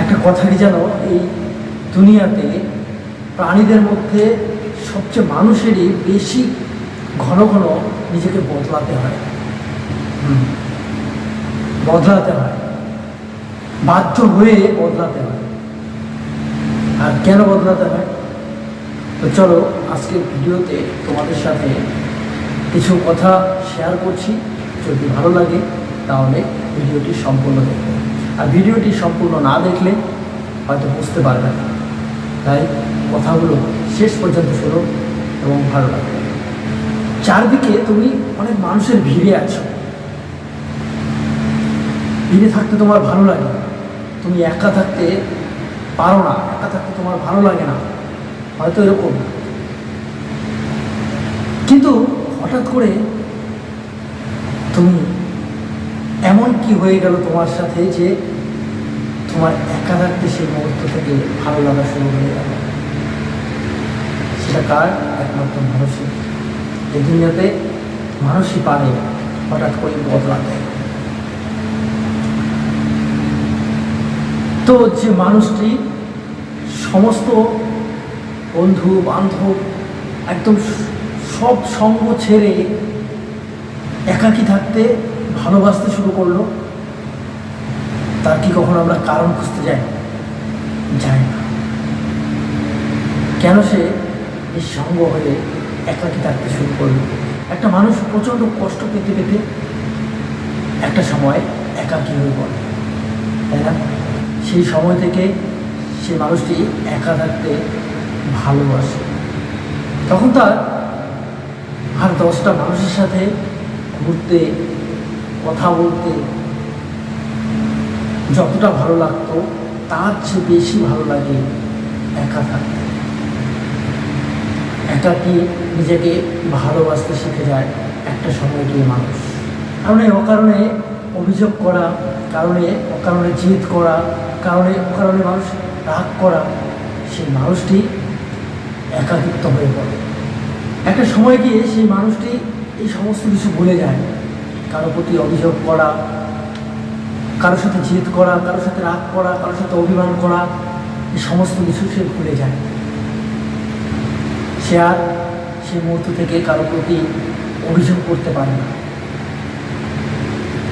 একটা কথা কি জানো? এই দুনিয়াতে প্রাণীদের মধ্যে সবচেয়ে মানুষেরই বেশি ঘন ঘন নিজেকে বদলাতে হয়। বদলাতে হয়। বাধ্য হয়ে বদলাতে হয়। আর কেন বদলাতে হয়? তো চলো আজকের ভিডিওতে তোমাদের সাথে কিছু কথা শেয়ার করছি। যদি ভালো লাগে, তাহলে ভিডিওটি সম্পূর্ণ দেখবে আর ভিডিওটি সম্পূর্ণ না দেখলে হয়তো বুঝতে পারবে না। তাই কথাগুলো শেষ পর্যন্ত শোনো এবং ভালো লাগবে। চারদিকে তুমি অনেক মানুষের ভিড়ে আছো। ভিড়ে থাকতে তোমার ভালো লাগে তুমি একা থাকতে পারো না, একা থাকতে তোমার ভালো লাগে না। হয়তো এরকম। কিন্তু হঠাৎ করে তুমি কি হয়ে গেল তোমার সাথে যে তোমার একা থাকতে সেই মুহূর্ত থেকে ভালো লাগা শুরু হয়ে গেল? সেটা কার? একমাত্র মানুষই এই দুনিয়াতে মানুষই পারে হঠাৎ করে বদলাতে তো যে মানুষটি সমস্ত বন্ধু, বান্ধব, একদম সব সঙ্গ ছেড়ে একাকী থাকতে ভালোবাসতে শুরু করল, তার কি কখনো আমরা কারণ খুঁজতে যাই? যাই না। কেন সে সঙ্গ হয়ে একাকী থাকতে শুরু করল? একটা মানুষ প্রচণ্ড কষ্ট পেতে পেতে একটা সময় একাকী হয়ে পড়ে, তাই না? সেই সময় থেকে সে মানুষটি একা থাকতে ভালোবাসে। তখন তার আর দশটা মানুষের সাথে ঘুরতে কথা বলতে যতটা ভালো লাগতো, তার চেয়ে বেশি ভালো লাগে একা থাকতে। একাকি নিজেকে ভালোবাসতে শিখে যায় একটা সময় গিয়ে মানুষ? কারণে অকারণে অভিযোগ করা, কারণে অকারণে জিদ করা, কারণে অকারণে মানুষ রাগ করা, সেই মানুষটি একাকিত্ব হয়ে পড়ে। একটা সময় গিয়ে সেই মানুষটি এই সমস্ত কিছু ভুলে যায়। কারও প্রতি অভিযোগ করা কারোর সাথে জেদ করা কারোর সাথে রাগ করা কারোর সাথে অভিমান করা এই সমস্ত কিছু সে ভুলে যায়। সে আর সেই মুহূর্ত থেকে কারও প্রতি অভিযোগ করতে পারে না।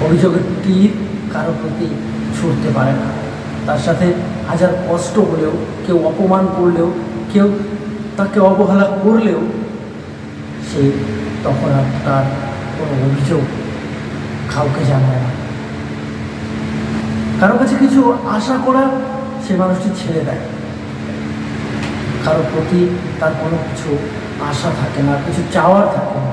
অভিযোগের তীর কারও প্রতি ছুটতে পারে না। তার সাথে হাজার কষ্ট হলেও, কেউ অপমান করলেও, কেউ তাকে অবহেলা করলেও, সে তখন আর তার কোনো অভিযোগ কাউকে জানায় না। কারও কাছে কিছু আশা করা সে মানুষটি ছেড়ে দেয়। কারও প্রতি তার কোনো কিছু আশা থাকে না, কিছু চাওয়ার থাকে না।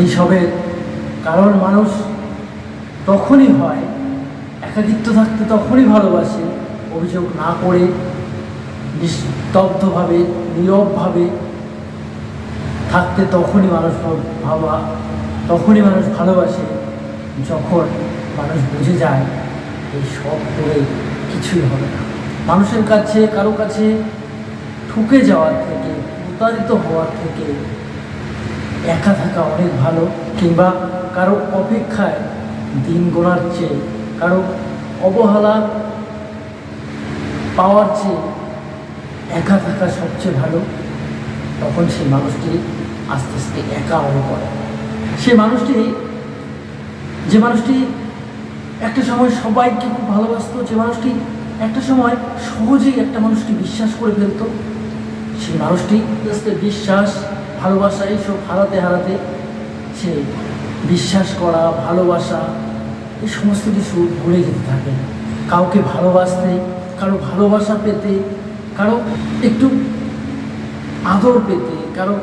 এইসবের কারণ মানুষ তখনই হয়, একাকিত্ব থাকতে তখনই ভালোবাসে, অভিযোগ না করে নিস্তব্ধভাবে, নীরবভাবে থাকতে তখনই মানুষ ভাব- তখনই মানুষ ভালোবাসে যখন মানুষ বুঝে যায় এই সব করে কিছুই হবে না। মানুষের কাছে, কারও কাছে ঠুকে যাওয়ার থেকে, প্রতারিত হওয়ার থেকে একা থাকা অনেক ভালো, কিংবা কারও অপেক্ষায় দিন গোনার চেয়ে, কারও অবহেলা পাওয়ার চেয়ে একা থাকা সবচেয়ে ভালো, তখন সেই মানুষটি আস্তে আস্তে একা পড়ে। সে মানুষটি, যে মানুষটি একটা সময় সবাইকে খুব ভালোবাসতো, যে মানুষটি একটা সময় সহজেই একটা মানুষটি বিশ্বাস করে ফেলতো। সেই মানুষটি আস্তে আস্তে বিশ্বাস, ভালোবাসা এইসব হারাতে হারাতে সে বিশ্বাস করা, ভালোবাসা, এই সমস্ত কিছু ভুলে যেতে থাকে। কাউকে ভালোবাসতে, কারও ভালোবাসা পেতে কারও একটু আদর পেতে কারও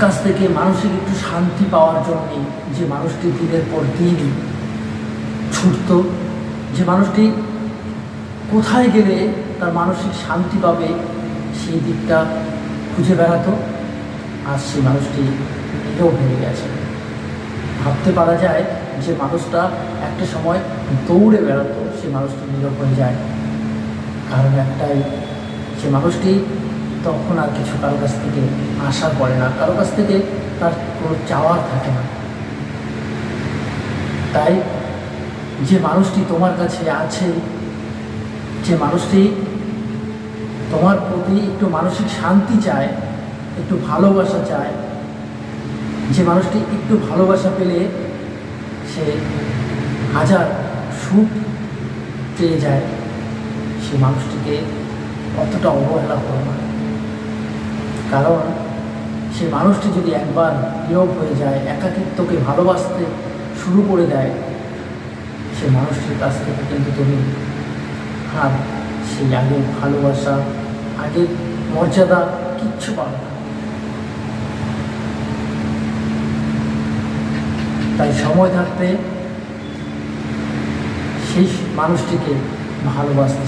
কাছ থেকে মানসিক একটু শান্তি পাওয়ার জন্যে যে মানুষটি দিনের পর দিন ছুটতো, যে মানুষটি কোথায় গেলে তার মানসিক শান্তি পাবে, সেই দিকটা খুঁজে বেড়াতো। আর সেই মানুষটি এটাও ভেঙে গেছে। ভাবতে পারা যায় যে মানুষটা একটা সময় দৌড়ে বেড়াতো সে মানুষটি নীরব হয়ে যায়। কারণ একটাই, সে মানুষটি তখন আর কিছু কারও কাছ থেকে আশা করে না, কারও কাছ থেকে তার কোনো চাওয়ার থাকে না। তাই যে মানুষটি তোমার কাছে আছে, যে মানুষটি তোমার প্রতি একটু মানসিক শান্তি চায়, একটু ভালোবাসা চায়, যে মানুষটি একটু ভালোবাসা পেলে সে হাজার সুখ পেয়ে যায়। সে মানুষটিকে অতটা অবহেলা করো না। কারণ সে মানুষটি যদি একবার নীরব হয়ে যায়, একাকিত্বকে ভালোবাসতে শুরু করে দেয়, সে মানুষটির কাছ থেকে কিন্তু তুমি আর সেই আগের ভালোবাসা, আগের মর্যাদা কিচ্ছু পাবে না। তাই সময় থাকতে সেই মানুষটিকে ভালোবাসতে